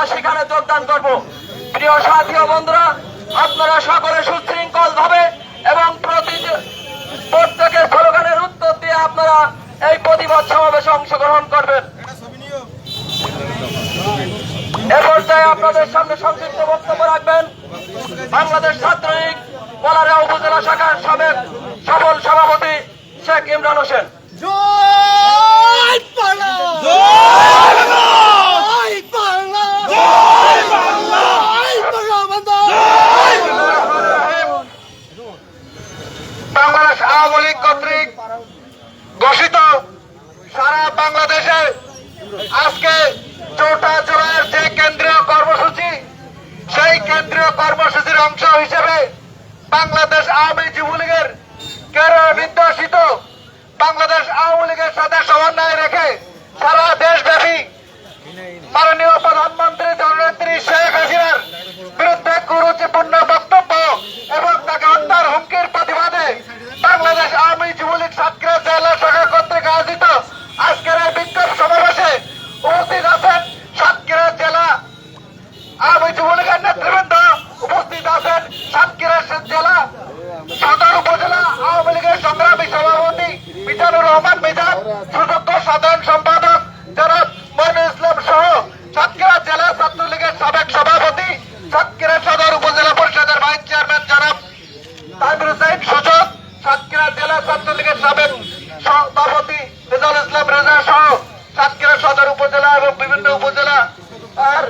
আমরা সেখানে যোগদান করব। প্রিয় সাথী ও বন্ধুরা, আপনারা সকলে সুশৃঙ্খল ভাবে এবং প্রতি প্রত্যেকের স্লোগানের উত্তর দিয়ে আপনারা এই প্রতিবাদ সমাবেশে অংশগ্রহণ করবেন। পর্যায়ে আপনাদের সামনে সংক্ষিপ্ত বক্তব্য রাখবেন বাংলাদেশ ছাত্রলীগ উপজেলা শাখার সাবেক সফল সভাপতি শেখ ইমরান হোসেন। জয় বাংলা জয় বাংলা জয় বাংলা জয় বঙ্গবন্ধু বাংলাদেশ আওয়ামী লীগ কর্তৃক ঘোষিত সারা বাংলাদেশে আজকে চৌঠা জুলাইয়ের যে কেন্দ্রীয় কর্মসূচি, সেই কেন্দ্রীয় কর্মসূচির অংশ হিসেবে বাংলাদেশ আওয়ামী যুবলীগের কেরল নির্দেশিত বাংলাদেশ আওয়ামী লীগের সাথে সমন্বয় রেখে সারা দেশব্যাপী মাননীয় প্রধানমন্ত্রী জননেত্রী শেখ হাসিনার বিরুদ্ধে কুরুচিপূর্ণ সাতক্ষীরা জেলা, সদর উপজেলা, আওয়ামী লীগের সংগ্রামী সভাপতি মিজানুর রহমান মিজান, সুযোগ্য সাধারণ সম্পাদক জনাব মইনুল ইসলাম সহ সাতক্ষীরা জেলা ছাত্রলীগের সাবেক সভাপতি, সাতক্ষীরা সদর উপজেলা পরিষদের ভাইস চেয়ারম্যান জনাব তামির হুসাইন সুযোগ সাতক্ষীরা জেলা ছাত্রলীগের সাবেক সভাপতি রেজাউল ইসলাম রেজা সহ সাতক্ষীরা সদর উপজেলা এবং বিভিন্ন উপজেলা আর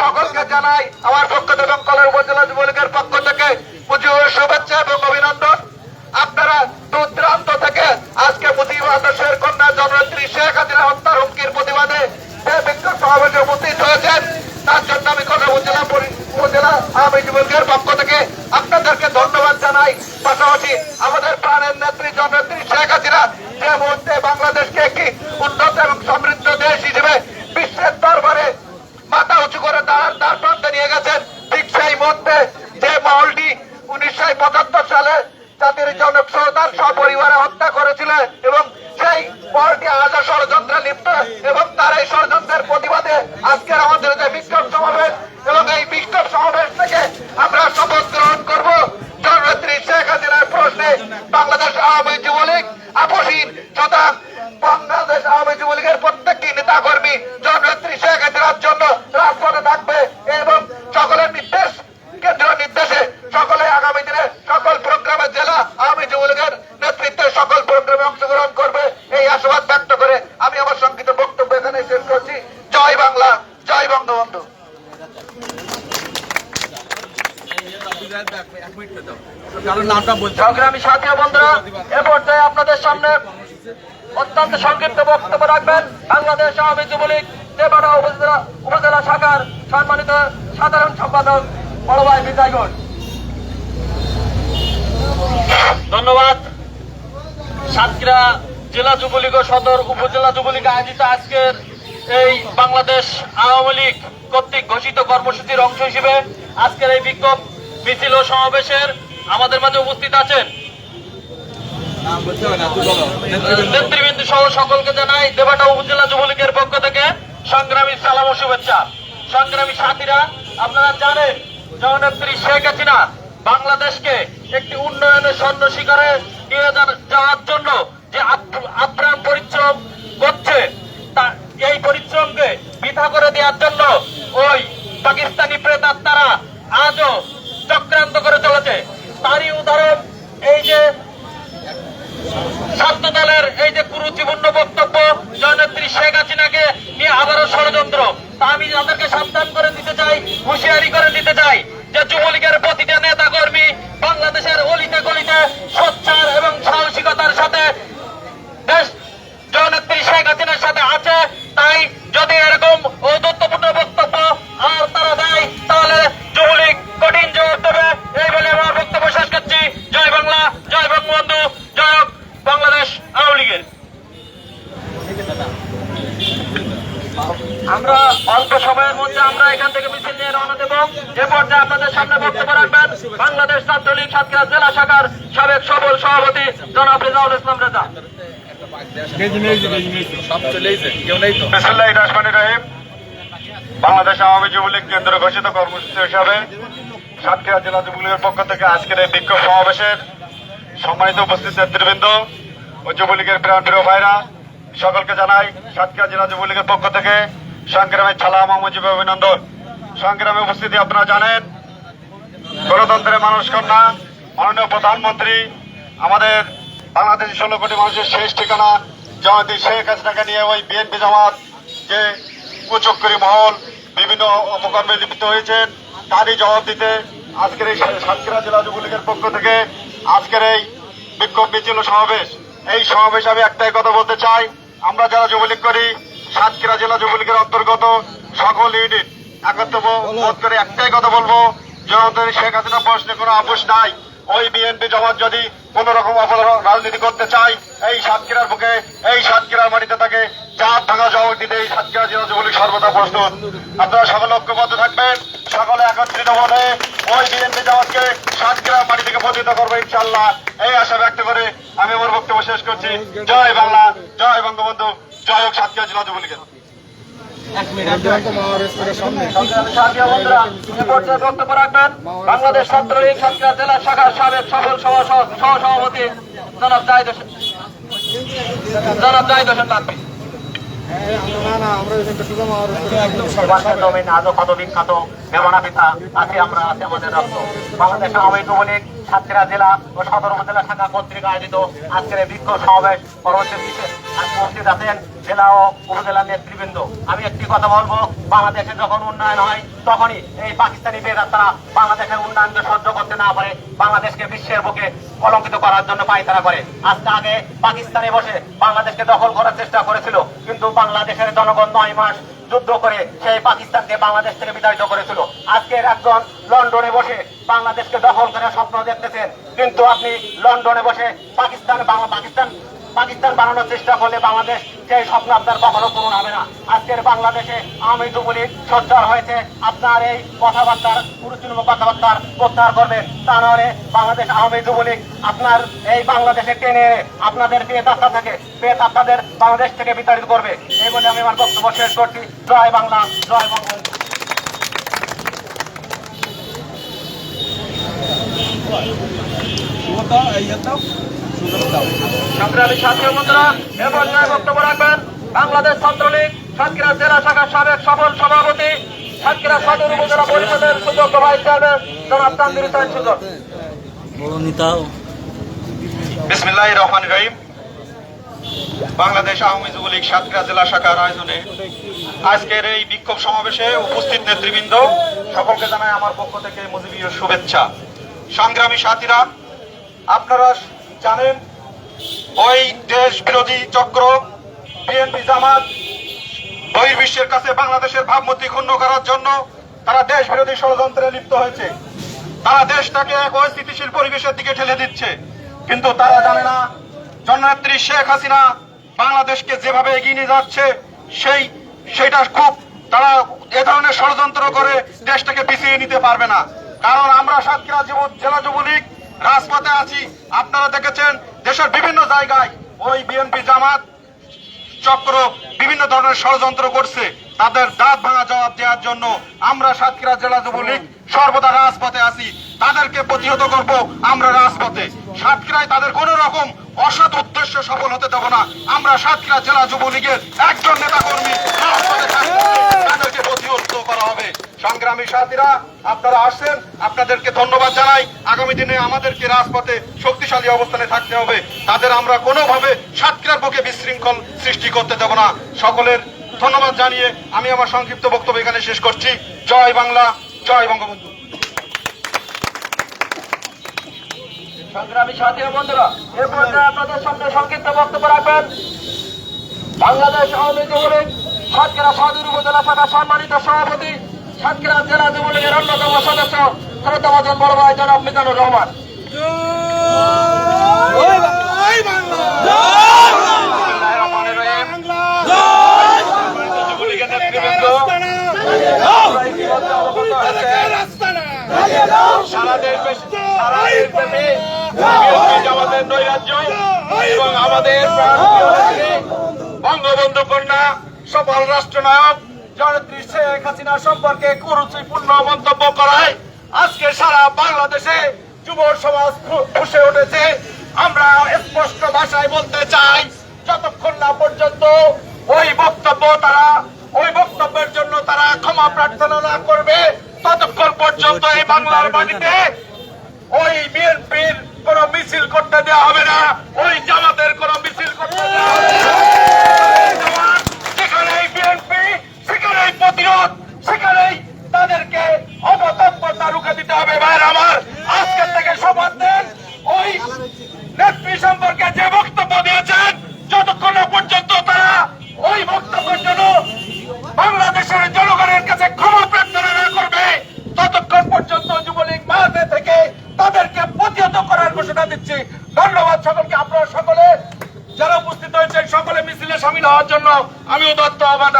সকলকে জানাই আমার পক্ষ থেকে কলের উপজেলা যুবলীগের পক্ষ থেকে পুজোর শুভেচ্ছা এবং অভিনন্দন। আপনারা দূর দূরান্ত থেকে আজকে আদর্শের কন্যা জননেত্রী শেখ হাসিনা হত্যার হুমকির প্রতিবাদে যে বিক্ষোভ সমাবেশে উপস্থিত হয়েছেন, তার জন্য আমি কলের উপজেলা উপজেলা আওয়ামী যুবলীগের পক্ষ থেকে আপনাদেরকে ধন্যবাদ জানাই। পাশাপাশি আমাদের প্রাণের নেত্রী জননেত্রী শেখ হাসিনা যে মুহূর্তে বাংলাদেশকে একটি উন্নত এবং সমৃদ্ধ দেশ হিসেবে বিশ্বের দরবারে মাথা উঁচু করে দাঁড়ার দ্বার প্রান্তে নিয়ে গেছেন ঠিক মুহূর্তে যে মহলটি উনিশশো পঁচাত্তর সালে জাতির জনক সরদার সপরিবারে হত্যা করেছিল এবং সেই মহলটি আজও ষড়যন্ত্রে লিপ্ত এবং তার এই ষড়যন্ত্রের প্রতিবাদে আজকের আমাদের যে বিক্ষোভ সমাবেশ এবং এই বিক্ষোভ সমাবেশ থেকে আমরা শপথ গ্রহণ করব। জননেত্রী শেখ হাসিনার প্রশ্নে বাংলাদেশ আওয়ামী যুবলীগ আপসীন তথা বাংলাদেশ আওয়ামী যুবলীগের প্রত্যেকটি নেতা কর্মী জননেত্রী শেখ হাসিনার জন্য রাজপথে থাকবে এবং সকলের নির্দেশ কেন্দ্র নির্দেশে সকলে আগামী দিনে সকল প্রোগ্রামে জেলা আওয়ামী যুবলীগের নেতৃত্বে সকল প্রোগ্রামে অংশগ্রহণ করবে এই আশাবাদ ব্যক্ত করে আমি আমার সংক্ষিপ্ত বক্তব্য এখানে শেষ করছি জয় বাংলা জয় বঙ্গবন্ধু ধন্যবাদ। সাতক্ষীরা জেলা যুবলীগ ও সদর উপজেলা যুবলীগ আয়োজিত আজকের এই বাংলাদেশ আওয়ামী লীগ কর্তৃক ঘোষিত কর্মসূচির অংশ হিসেবে আজকের এই বিক্ষোভ মিছিল ও সমাবেশের আমাদের মাঝে উপস্থিত আছেন। নেতৃবৃন্দ সহ সকলকে জানাই দেবাটা উপজেলা যুবলীগের পক্ষ থেকে সংগ্রামী সালাম ও শুভেচ্ছা। সংগ্রামী সাথীরা, আপনারা জানেন, জননেত্রী শেখ হাসিনা বাংলাদেশকে একটি উন্নয়নের স্বর্ণ শিখরে নিয়ে যাওয়ার জন্য যে আপ্রাণ পরিশ্রম করছে এই পরিশ্রমকে বৃথা করে দেওয়ার জন্য ওই পাকিস্তানি প্রেতাত্মারা আজও চক্রান্ত করে চলেছে। তারই উদাহরণ এই যে ছাত্র দলের এই যে কুরুচিপূর্ণ বক্তব্য, জয়নেত্রী শেখ হাসিনাকে নিয়ে আবারও ষড়যন্ত্র। তা আমি তাদেরকে সাবধান করে দিতে চাই, হুঁশিয়ারি করে দিতে চাই যে যুবলীগের প্রতিটা নেতা কর্মী বাংলাদেশের অলিতে গলিতে সোচ্চার এবং সাহসিকতার সাথে আমরা এখান থেকে মিছিল নিয়ে রওনা দেব। যে পর্যায়ে আপনাদের সামনে বক্তব্য রাখবেন বাংলাদেশ সাতক্ষীরা জেলা শাখার সাবেক সবল সভাপতি জনাব রেজাউল ইসলাম রেজা। বাংলাদেশ আওয়ামী যুবলীগ কেন্দ্র ঘোষিত কর্মসূচি হিসাবে সাতক্ষীরা জেলা যুবলীগের পক্ষ থেকে আজকের এই বিক্ষোভ সমাবেশের সম্মানিত উপস্থিত নেতৃবৃন্দ ও যুবলীগের প্রাণ প্রিয় ভাইরা, সকলকে জানাই সাতক্ষীরা জেলা যুবলীগের পক্ষ থেকে সংগ্রামের ছালাম মুজিব অভিনন্দন। সংগ্রামে উপস্থিতি আপনারা জানেন। গণতন্ত্রের মানুষ কন্যা মাননীয় প্রধানমন্ত্রী, আমাদের বাংলাদেশের ষোলো কোটি মানুষের শেষ ঠিকানা জামাতি শেখ হাসিনাকে নিয়ে ওই বিএনপি জামাত যে কুচক্করি মহল, বিভিন্ন অপকর্মে লিপ্ত হয়েছেন, তারই জবাব দিতে আজকের এই সাতক্ষীরা জেলা যুবলীগের পক্ষ থেকে আজকের এই বিক্ষোভ মিছিল সমাবেশ। এই সমাবেশ আমি একটাই কথা বলতে চাই, আমরা যারা যুবলীগ করি সাতক্ষীরা জেলা যুবলীগের অন্তর্গত সকল ইউনিট একত্র বোধ করে একটাই কথা বলব, জনতার শেখ হাসিনা প্রশ্নে কোনো আপোষ নাই। ওই বিএনপি জমাত যদি কোন রকম রাজনীতি করতে চায়, এই সাতক্ষীরার বুকে, এই সাতক্ষীরার মাটিতে তাকে চাপ ভাঙা জবাব দিতে এই সাতক্ষীরা জেলা যুবলীগ সর্বদা প্রস্তুত। আপনারা সকলে ঐক্যবদ্ধ থাকবেন, সকলে একত্রিত মনে ওই বিএনপি জমাতকে সাতক্ষীরার মাটি থেকে পতিত করব ইনশাল্লাহ এই আশা ব্যক্ত করে আমি আমার বক্তব্য শেষ করছি। জয় বাংলা, জয় বঙ্গবন্ধু। জয় হোক সাতক্ষীরা জেলা যুবলীগের। বক্তব্য রাখবেন বাংলাদেশ ছাত্রলীগ সাতক্ষীরা জেলা শাখার সাবেক সফল সহ- সহ- সহসভাপতি জনাব জাহিদ হোসেন। জনাব জাহিদ হোসেন লাকবি আজও কত বিখ্যাত পিতা আছি আমরা আছি আমাদের রক্ত। বাংলাদেশ আওয়ামী যুবলীগ সাতক্ষীরা জেলা ও সদর উপজেলা শাখা কর্তৃক আয়োজিত আজকের এই বিক্ষোভ সমাবেশ আজ উপস্থিত আছেন জেলা ও উপজেলা নেতৃবৃন্দ। আমি একটি কথা বলব, বাংলাদেশে যখন উন্নয়ন হয়, তখনই এই পাকিস্তানি বেদাতারা বাংলাদেশের উন্নয়নকে সহ্য করতে না পারে, বাংলাদেশকে বিশ্বের বুকে কলঙ্কিত করার জন্য পায়তারা করে। আজকে আগে পাকিস্তানে বসে বাংলাদেশকে দখল করার চেষ্টা করেছিল, কিন্তু বাংলাদেশের জনগণ নয় মাস যুদ্ধ করে সেই পাকিস্তানকে বাংলাদেশ থেকে বিতাড়িত করেছিল। আজকের একজন লন্ডনে বসে বাংলাদেশকে দখল করার স্বপ্ন দেখতেছেন। কিন্তু আপনি লন্ডনে বসে পাকিস্তান বাংলা পাকিস্তান পাকিস্তান বানানোর চেষ্টা করলে বাংলাদেশ সেই স্বপ্ন আপনার কখনো পূরণ হবে না। আজকের বাংলাদেশে আওয়ামী যুবলীগ সজ্জার হয়েছে। আপনার এই কথাবার্তার, গুরুত্বপূর্ণ কথাবার্তার প্রত্যাহার করবেন। তা নাহলে বাংলাদেশ আওয়ামী যুবলীগ আপনার এই বাংলাদেশে টেনে আপনাদের আত্মা থেকে পেট আত্মাদের বাংলাদেশ থেকে বিতাড়িত করবে। এই বলে আমি আমার বক্তব্য শেষ করছি। জয় বাংলা, জয় বঙ্গবন্ধু। সংগ্রামী ছাত্র বন্ধুরা এ বক্তব্য রাখবেন। বাংলাদেশ ছাত্রলীগ সাতক্ষীরা জেলা শাখার সাবেক সফল সভাপতি সাতক্ষীরা সদর উপজেলা পরিষদের সুযোগ্য ভাইস চেয়ারম্যান জনাব তানজির হোসেন সুজন। বিসমিল্লাহ রহমান রহিম। বাংলাদেশ আওয়ামী যুবলীগ সাতক্ষীরা জেলা শাখার আয়োজনে আজকের এই বিক্ষোভ সমাবেশে উপস্থিত নেতৃবৃন্দ সকলকে জানাই আমার পক্ষ থেকে মুজিবীয় শুভেচ্ছা। সংগ্রামী সাথীরা, আপনারা জানেন, ওই দেশ বিরোধী চক্র, বিএনপি জামাত, বহির্বিশ্বের কাছে বাংলাদেশের ভাবমূর্তি ক্ষুণ্ণ করার জন্য তারা দেশ বিরোধী ষড়যন্ত্রে লিপ্ত হয়েছে। তারা দেশটাকে এক অস্থিতিশীল পরিবেশের দিকে ঠেলে দিচ্ছে। কিন্তু তারা জানে না, জননেত্রী শেখ হাসিনা বাংলাদেশকে যেভাবে এগিয়ে নিয়ে যাচ্ছে, সেই, সেটা খুব তারা এ ধরনের ষড়যন্ত্র করে দেশটাকে পিছিয়ে নিতে পারবে না। কারণ আমরা সাতক্ষীরা যুব- জেলা যুবলীগ রাজপথে আছি। আপনারা দেখেছেন দেশের বিভিন্ন জায়গায় ওই বিএনপি জামাত চক্র বিভিন্ন ধরনের ষড়যন্ত্র করছে। তাদের দাঁত ভাঙা জবাব দেওয়ার জন্য আমরা সাতক্ষীরা জেলা যুবলীগ সর্বদা রাজপথে আছি। তাদেরকে প্রতিহত করব আমরা রাজপথে। সাতক্ষীরায় তাদের কোন রকম অসৎ উদ্দেশ্য সফল হতে দেব না। আমরা সাতক্ষীরা জেলা যুবলীগের একজন নেতা কর্মী রাজপথে থাকব। তাদেরকে প্রতিহত করা হবে সংগ্রামী সাথীরা, আপনারা আসছেন আপনাদেরকে ধন্যবাদ জানাই। আগামী দিনে আমাদেরকে রাজপথে শক্তিশালী অবস্থানে থাকতে হবে। তাদের আমরা কোনোভাবে সাতক্ষীরার পক্ষে বিশৃঙ্খল সৃষ্টি করতে দেব না। সকলের ধন্যবাদ জানিয়ে আমি আমার সংক্ষিপ্ত বক্তব্য এখানে শেষ করছি। জয় বাংলা, জয় বঙ্গবন্ধু। সংগ্রামী সাথী বন্ধুরা, এ পর্যায়ে আপনাদের সামনে সংক্ষিপ্ত বক্তব্য রাখবেন। বাংলাদেশ আওয়ামী যুবলীগ সাতক্ষীরা সদর উপজেলা শাখা সম্মানিত সভাপতি সাতক্ষীরা জেলা যুবলীগের অন্যতম সদস্য শ্রদ্ধাভাজন বড় ভাই জনাব মিজানুর রহমান এবং আমাদের বঙ্গবন্ধু কন্যা সফল রাষ্ট্রনায়ক জনত্রী শেখ হাসিনা সম্পর্কে কুরুচিপূর্ণ মন্তব্য করায় আজকে সারা বাংলাদেশে যুব সমাজ ফুসে উঠেছে। আমরা স্পষ্ট ভাষায় বলতে চাই, যতক্ষণ না পর্যন্ত ওই বক্তব্য তারা, ওই বক্তব্যের জন্য তারা ক্ষমা প্রার্থনা না করবে, ততক্ষণ পর্যন্ত এই বাংলার মাটিতে ওই বিএনপির কোন মিছিল করতে দেওয়া হবে না। ওই জামাতের কোন মিছিল করতে দেওয়া হবে না এই জামাত, যেখানেই বিএনপি সেখানেই প্রতিরোধ সেখানেই তাদেরকে অবতৎপরতা রুখে দিতে হবে ভাইয়ের আমার আজকের থেকে শপথ দেন। ওই নেত্রী সম্পর্কে যে বক্তব্য দিয়েছেন, যতক্ষণ পর্যন্ত তারা ওই বক্তব্যের জন্য বাংলাদেশের জনগণের কাছে ক্ষমা প্রার্থনা না করবে, ততক্ষণ পর্যন্ত যুবলীগ মাঠে থেকে তাদেরকে প্রতিহত করার ঘোষণা দিচ্ছি। ধন্যবাদ সকলকে, আপনারা সকলে যারা উপস্থিত হয়েছেন, সকলে মিছিলে সামিল হওয়ার জন্য আমি উদত্ত আহ্বান